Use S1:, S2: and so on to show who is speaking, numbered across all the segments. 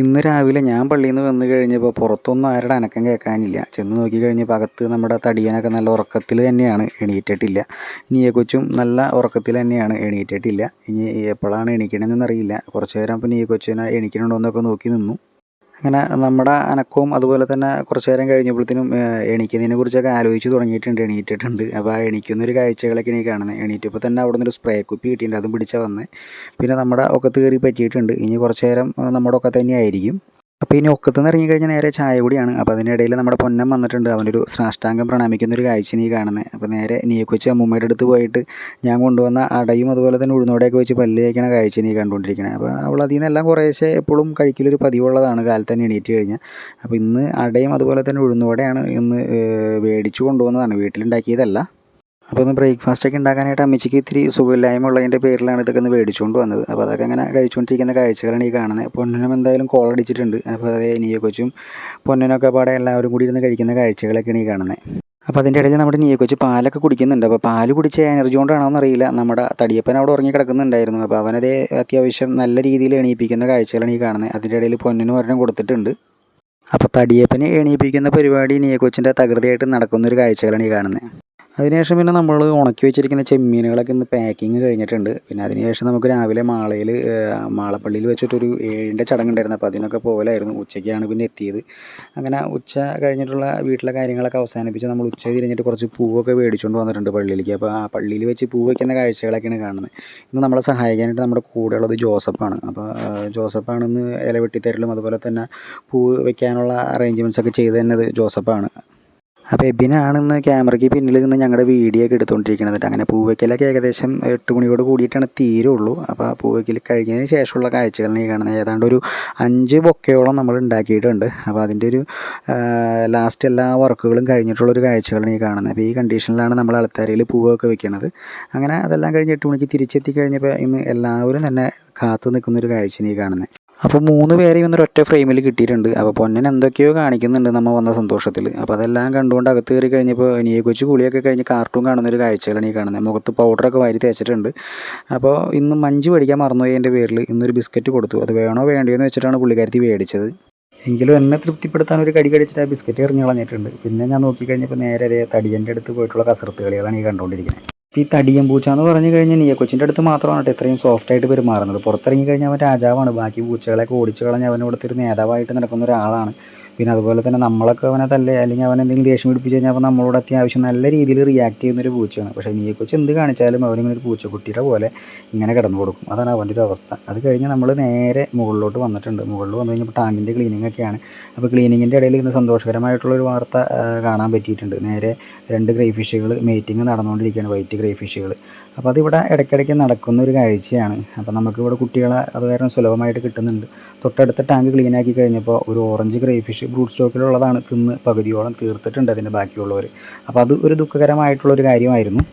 S1: ഇന്ന് രാവിലെ ഞാൻ പള്ളിയിൽ നിന്ന് വന്നു കഴിഞ്ഞപ്പോൾ പുറത്തൊന്നും ആരുടെ അനക്കം കേൾക്കാനില്ല. ചെന്ന് നോക്കി കഴിഞ്ഞപ്പോൾ അകത്ത് നമ്മുടെ തടിയനൊക്കെ നല്ല ഉറക്കത്തിൽ തന്നെയാണ് എണീറ്റിട്ടില്ല. നീയെ കൊച്ചും നല്ല ഉറക്കത്തിൽ തന്നെയാണ് എണീറ്റിട്ടില്ല. ഇനി എപ്പോഴാണ് എണീക്കണമെന്ന് അറിയില്ല. കുറച്ച് നേരം അപ്പോൾ നീയെ കൊച്ചിനെ എണീക്കണുണ്ടോ എന്നൊക്കെ നോക്കി നിന്നു. അങ്ങനെ നമ്മുടെ അനക്കവും അതുപോലെ തന്നെ കുറച്ച് നേരം കഴിഞ്ഞപ്പോഴത്തേനും എണീക്കുന്നതിനെ കുറിച്ചൊക്കെ ആലോചിച്ച് തുടങ്ങിയിട്ടുണ്ട് എണീറ്റിട്ടുണ്ട്. അപ്പോൾ ആ എണീക്കുന്ന ഒരു കാഴ്ചകളൊക്കെ എനിക്ക് കാണുന്നത്. എണീറ്റപ്പോൾ തന്നെ അവിടെ നിന്നൊരു സ്പ്രേ കുപ്പി കിട്ടിയിട്ടുണ്ട് അതും പിടിച്ചാൽ വന്നത് പിന്നെ നമ്മുടെ ഒക്കത്ത് കയറി പറ്റിയിട്ടുണ്ട്. ഇനി കുറച്ച് നേരം നമ്മുടെ ഒക്കത്ത് തന്നെ ആയിരിക്കും. അപ്പോൾ ഇനി ഒക്കത്ത് നിന്ന് ഇറങ്ങി കഴിഞ്ഞാൽ നേരെ ചായ കൂടിയാണ്. അപ്പോൾ അതിനിടയിൽ നമ്മുടെ പൊന്നം വന്നിട്ടുണ്ട്. അവനൊരു സാഷ്ടാംഗം പ്രണാമിക്കുന്ന ഒരു കാഴ്ച നീ കാണുന്നത് അപ്പോൾ നേരെ നീക്കൊച്ചി അമ്മൂമ്മയുടെ അടുത്ത് പോയിട്ട് ഞാൻ കൊണ്ടുവന്ന അടയും അതുപോലെ തന്നെ ഉഴുന്നോടെയൊക്കെ വെച്ച് പല്ല് തേക്കണ കാഴ്ച നീ കണ്ടുകൊണ്ടിരിക്കണേ. അപ്പോൾ അവൾ അതിൽ നിന്നെല്ലാം കുറേശ്ശെ എപ്പോഴും കഴിക്കലൊരു പതിവുള്ളതാണ്. കാലത്ത് തന്നെ എണീറ്റ് കഴിഞ്ഞാൽ അപ്പോൾ ഇന്ന് അടയും അതുപോലെ തന്നെ ഉഴുന്നോടെയാണ് ഇന്ന് മേടിച്ചു കൊണ്ടുവന്നതാണ്. വീട്ടിലുണ്ടാക്കിയതല്ല. അപ്പോൾ ഒന്ന് ബ്രേക്ക്ഫാസ്റ്റ് ഒക്കെ ഉണ്ടാക്കാനായിട്ട് അമ്മച്ചിക്ക് ഇത്തിരി സുഖമില്ലായ്മ ഉള്ളതിന്റെ പേരിലാണ് ഇതൊക്കെ ഒന്ന് മേടിച്ചുകൊണ്ട് വന്നത്. അപ്പോൾ അതൊക്കെ അങ്ങനെ കഴിച്ചുകൊണ്ടിരിക്കുന്ന കാഴ്ചകളാണ് ഈ കാണുന്നത്. പൊന്നിനും എന്തായാലും കോൾ അടിച്ചിട്ടുണ്ട് അപ്പോൾ അതേ നീയെ കൊച്ചും പൊന്നിനൊക്കെ പാടെ എല്ലാവരും കൂടി ഇരുന്ന് കഴിക്കുന്ന കാഴ്ചകളൊക്കെയാണ് ഈ കാണുന്നത്. അപ്പോൾ അതിന്റെ ഇടയിൽ നമ്മുടെ നീയെ കൊച്ച് പാലൊക്കെ കുടിക്കുന്നുണ്ട്. അപ്പോൾ പാൽ കുടിച്ച എനർജി കൊണ്ടാണോ എന്നറിയില്ല നമ്മുടെ തടിയപ്പൻ അവിടെ ഉറങ്ങി കിടക്കുന്നുണ്ടായിരുന്നു. അപ്പോൾ അവനതേ അത്യാവശ്യം നല്ല രീതിയിൽ എണീപ്പിക്കുന്ന കാഴ്ചകളാണ് ഈ കാണുന്നത്. അതിന്റെ ഇടയിൽ പൊന്നിന് ഒരെണ്ണം കൊടുത്തിട്ടുണ്ട്. അപ്പോൾ തടിയപ്പനെ എണീപ്പിക്കുന്ന പരിപാടി നീയെ കൊച്ചിന്റെ തകൃതിയായിട്ട് നടക്കുന്ന ഒരു കാഴ്ചകളാണ് ഈ കാണുന്നത്. അതിനുശേഷം പിന്നെ നമ്മൾ ഉണക്കി വെച്ചിരിക്കുന്ന ചെമ്മീനുകളൊക്കെ ഇന്ന് പാക്കിങ് കഴിഞ്ഞിട്ടുണ്ട്. പിന്നെ അതിനുശേഷം നമുക്ക് രാവിലെ മാളയിൽ മാളപ്പള്ളിയിൽ വെച്ചിട്ടൊരു ഏഴിന്റെ ചടങ്ങുണ്ടായിരുന്നു. അപ്പോൾ അതിനൊക്കെ പോകലായിരുന്നു. ഉച്ചയ്ക്കാണ് പിന്നെ എത്തിയത്. അങ്ങനെ ഉച്ച കഴിഞ്ഞിട്ടുള്ള വീട്ടിലെ കാര്യങ്ങളൊക്കെ അവസാനിപ്പിച്ച് നമ്മൾ ഉച്ച തിരിഞ്ഞിട്ട് കുറച്ച് പൂവൊക്കെ മേടിച്ചുകൊണ്ട് വന്നിട്ടുണ്ട് പള്ളിയിലേക്ക്. അപ്പോൾ ആ പള്ളിയിൽ വെച്ച് പൂ വയ്ക്കുന്ന കാഴ്ചകളൊക്കെയാണ് കാണുന്നത്. ഇന്ന് നമ്മളെ സഹായിക്കാനായിട്ട് നമ്മുടെ കൂടെയുള്ളത് ജോസഫാണ്. അപ്പോൾ ജോസഫാണ് ഇന്ന് ഇല വെട്ടിത്തരലും അതുപോലെ തന്നെ പൂ വയ്ക്കാനുള്ള അറേഞ്ച്മെന്റ്സ് ഒക്കെ ചെയ്ത് തന്നത് ജോസഫാണ്. അപ്പോൾ എബിനാണെന്ന് ക്യാമറയ്ക്ക് പിന്നിൽ നിന്ന് ഞങ്ങളുടെ വീഡിയോ ഒക്കെ എടുത്തുകൊണ്ടിരിക്കുന്നത് അങ്ങനെ പൂവയ്ക്കലൊക്കെ ഏകദേശം എട്ട് മണിയോട് കൂടിയിട്ടാണ് തീരുള്ളൂ. അപ്പോൾ ആ പൂവയ്ക്കൽ കഴിഞ്ഞതിന് ശേഷമുള്ള കാഴ്ചകളാണ് ഈ കാണുന്നത്. ഏതാണ്ട് ഒരു അഞ്ച് ബൊക്കയോളം നമ്മൾ ഉണ്ടാക്കിയിട്ടുണ്ട്. അപ്പോൾ അതിന്റെ ഒരു ലാസ്റ്റ് എല്ലാ വർക്കുകളും കഴിഞ്ഞിട്ടുള്ളൊരു കാഴ്ചകളാണ് ഈ കാണുന്നത്. അപ്പോൾ ഈ കണ്ടീഷനിലാണ് നമ്മൾ അളത്താരയിൽ പൂവൊക്കെ വെക്കുന്നത് അങ്ങനെ അതെല്ലാം കഴിഞ്ഞ് എട്ട് മണിക്ക് തിരിച്ചെത്തി കഴിഞ്ഞപ്പോൾ ഇന്ന് എല്ലാവരും തന്നെ കാത്തു നിൽക്കുന്നൊരു കാഴ്ചയാണ് ഈ കാണുന്നത്. അപ്പോൾ മൂന്ന് പേരെയും ഇന്നൊരു ഒറ്റ ഫ്രെയിമിൽ കിട്ടിയിട്ടുണ്ട്. അപ്പോൾ പൊന്നൻ എന്തൊക്കെയോ കാണിക്കുന്നുണ്ട് നമ്മൾ വന്ന സന്തോഷത്തിൽ അപ്പോൾ അതെല്ലാം കണ്ടുകൊണ്ട് അകത്ത് കയറി കഴിഞ്ഞപ്പോൾ ഇനിയെ കൊച്ചു കുളിയൊക്കെ കഴിഞ്ഞ് കാർട്ടൂൺ കാണുന്ന ഒരു കാഴ്ചകളാണ് ഈ കാണുന്നത് മുഖത്ത് പൗഡറൊക്കെ വാരി തേച്ചിട്ടുണ്ട്. അപ്പോൾ ഇന്ന് മഞ്ച് മേടിക്കാൻ മറന്നുപോയി എന്റെ പേരിൽ ഇന്നൊരു ബിസ്ക്കറ്റ് കൊടുത്തു. അത് വേണോ വേണ്ടോ എന്ന് വെച്ചിട്ടാണ് പുള്ളിക്കാരത്തി മേടിച്ചത്. എങ്കിലും എന്നെ തൃപ്തിപ്പെടുത്താൻ ഒരു കടി കടിച്ചിട്ട് ആ ബിസ്ക്കറ്റ് എറിഞ്ഞ് കളഞ്ഞിട്ടുണ്ട്. പിന്നെ ഞാൻ നോക്കിക്കഴിഞ്ഞപ്പോൾ നേരെ അതേ തടിയന്റെ അടുത്ത് പോയിട്ടുള്ള കസർത്ത് കളികളാണ് ഈ കണ്ടുകൊണ്ടിരിക്കുന്നത് ഈ തടിയം പൂച്ച എന്ന് പറഞ്ഞു കഴിഞ്ഞാൽ നീയ കൊച്ചിന്റെ അടുത്ത് മാത്രമാണ് കേട്ടോ ഇത്രയും സോഫ്റ്റ് ആയിട്ട് പെരുമാറുന്നത്. പുറത്തിറങ്ങി കഴിഞ്ഞാൽ അവൻ രാജാവാണ്. ബാക്കി പൂച്ചകളെയൊക്കെ ഓടിച്ചു കളഞ്ഞ് അവൻ ഒരു നേതാവായിട്ട് നടക്കുന്ന ഒരാളാണ്. പിന്നെ അതുപോലെ തന്നെ നമ്മളൊക്കെ അവനെ തല്ലേ അല്ലെങ്കിൽ അവൻ എന്തെങ്കിലും ദേഷ്യം പിടിപ്പിച്ച് കഴിഞ്ഞാൽ അപ്പോൾ നമ്മളോട് അത്യാവശ്യം നല്ല രീതിയിൽ റിയാക്ട് ചെയ്യുന്നൊരു പൂച്ചയാണ്. പക്ഷേ നീയെ കൊച്ച് എന്ത് കാണിച്ചാലും അവനിങ്ങനെ ഒരു പൂച്ചക്കുട്ടിയുടെ പോലെ ഇങ്ങനെ കിടന്നു കൊടുക്കും. അതാണ് അവന്റെ ഒരു അവസ്ഥ. അത് കഴിഞ്ഞ് നമ്മൾ നേരെ മുകളിലോട്ട് വന്നിട്ടുണ്ട്. മുകളിൽ വന്നു കഴിഞ്ഞപ്പോൾ ടാങ്കിന്റെ ക്ലീനിങ് ഒക്കെയാണ്. അപ്പോൾ ക്ലീനിങ്ങിന്റെ ഇടയിൽ ഇന്ന് സന്തോഷകരമായിട്ടുള്ളൊരു വാർത്ത കാണാൻ പറ്റിയിട്ടുണ്ട്. നേരെ രണ്ട് ഗ്രേ ഫിഷുകൾ മീറ്റിംഗ് നടന്നുകൊണ്ടിരിക്കുകയാണ് വൈറ്റ് ഗ്രേ ഫിഷുകൾ അപ്പോൾ അതിവിടെ ഇടയ്ക്കിടയ്ക്ക് നടക്കുന്ന ഒരു കാഴ്ചയാണ്. അപ്പോൾ നമുക്കിവിടെ കുട്ടികളെ അത് കാരണം സുലഭമായിട്ട് കിട്ടുന്നുണ്ട്. തൊട്ടടുത്ത ടാങ്ക് ക്ലീനാക്കി കഴിഞ്ഞപ്പോൾ ഒരു ഓറഞ്ച് ഗ്രേ ഫിഷ് ബ്രൂട്ട് സ്റ്റോക്കിലുള്ളതാണ്. തിന്ന് പകുതിയോളം തീർത്തിട്ടുണ്ട് അതിന്റെ ബാക്കിയുള്ളവർ അപ്പോൾ അത് ഒരു ദുഃഖകരമായിട്ടുള്ളൊരു കാര്യമായിരുന്നു.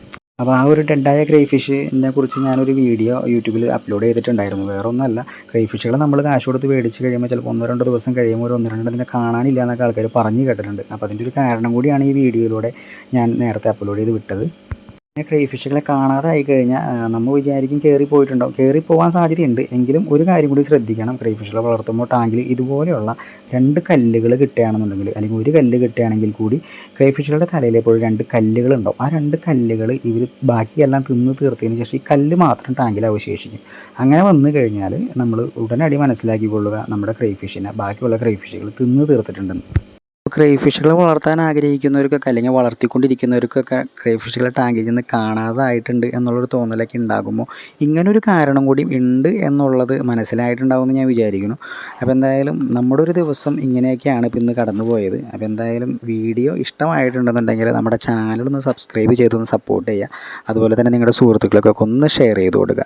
S1: അപ്പോൾ ആ ഒരു ഡെഡായ ക്രൈ ഫിഷിനെ കുറിച്ച് ഞാനൊരു വീഡിയോ യൂട്യൂബിൽ അപ്ലോഡ് ചെയ്തിട്ടുണ്ടായിരുന്നു. വേറെ ഒന്നല്ല ക്രൈ ഫിഷുകൾ നമ്മൾ കാശ് കൊടുത്ത് മേടിച്ച് കഴിയുമ്പോൾ ചിലപ്പോൾ ഒന്നോ രണ്ടോ ദിവസം കഴിയുമ്പോൾ ഒരു ഒന്ന് അതിനെ കാണാനില്ല എന്നൊക്കെ ആൾക്കാർ പറഞ്ഞു കേട്ടിട്ടുണ്ട്. അപ്പോൾ അതിന്റെ ഒരു കാരണം കൂടിയാണ് ഈ വീഡിയോയിലൂടെ ഞാൻ നേരത്തെ അപ്ലോഡ് ചെയ്ത് വിട്ടത്. ക്രൈ ഫിഷുകളെ ആയി കഴിഞ്ഞാൽ നമ്മൾ വിചാരിക്കും കയറി പോയിട്ടുണ്ടാവും കയറി പോകാൻ സാധ്യതയുണ്ട്. എങ്കിലും ഒരു കാര്യം കൂടി ശ്രദ്ധിക്കണം. ക്രൈ ഫിഷുകളെ വളർത്തുമ്പോൾ ടാങ്കിൽ ഇതുപോലെയുള്ള രണ്ട് കല്ലുകൾ കിട്ടുകയാണെന്നുണ്ടെങ്കിൽ അല്ലെങ്കിൽ ഒരു കല്ല് കിട്ടുകയാണെങ്കിൽ കൂടി ക്രൈ എപ്പോഴും രണ്ട് കല്ലുകൾ ഉണ്ടാവും. ആ രണ്ട് കല്ലുകൾ ഇവർ ബാക്കിയെല്ലാം തിന്ന് തീർത്തതിന് ശേഷം ഈ കല്ല് മാത്രം ടാങ്കിൽ അവശേഷിക്കും. അങ്ങനെ വന്നു കഴിഞ്ഞാൽ നമ്മൾ ഉടനടി മനസ്സിലാക്കിക്കൊള്ളുക നമ്മുടെ ക്രൈ ഫിഷിനെ ബാക്കിയുള്ള ക്രൈ ഫിഷുകൾ തിന്ന് തീർത്തിട്ടുണ്ടെന്ന്. ക്രേ ഫിഷുകളെ വളർത്താൻ ആഗ്രഹിക്കുന്നവർക്കൊക്കെ അല്ലെങ്കിൽ വളർത്തിക്കൊണ്ടിരിക്കുന്നവർക്കൊക്കെ ക്രേ ഫിഷുകളെ ടാങ്കിൽ നിന്ന് കാണാതായിട്ടുണ്ട് എന്നുള്ളൊരു തോന്നലൊക്കെ ഉണ്ടാകുമ്പോൾ ഇങ്ങനൊരു കാരണം കൂടി ഉണ്ട് എന്നുള്ളത് മനസ്സിലായിട്ടുണ്ടാവുമെന്ന് ഞാൻ വിചാരിക്കുന്നു. അപ്പോൾ എന്തായാലും നമ്മുടെ ഒരു ദിവസം ഇങ്ങനെയൊക്കെയാണ് ഇപ്പോൾ ഇന്ന് കടന്നു പോയത്. അപ്പോൾ എന്തായാലും വീഡിയോ ഇഷ്ടമായിട്ടുണ്ടെന്നുണ്ടെങ്കിൽ നമ്മുടെ ചാനലൊന്ന് സബ്സ്ക്രൈബ് ചെയ്തൊന്ന് സപ്പോർട്ട് ചെയ്യുക. അതുപോലെ തന്നെ നിങ്ങളുടെ സുഹൃത്തുക്കളൊക്കെ ഒന്ന് ഷെയർ ചെയ്ത് കൊടുക്കുക.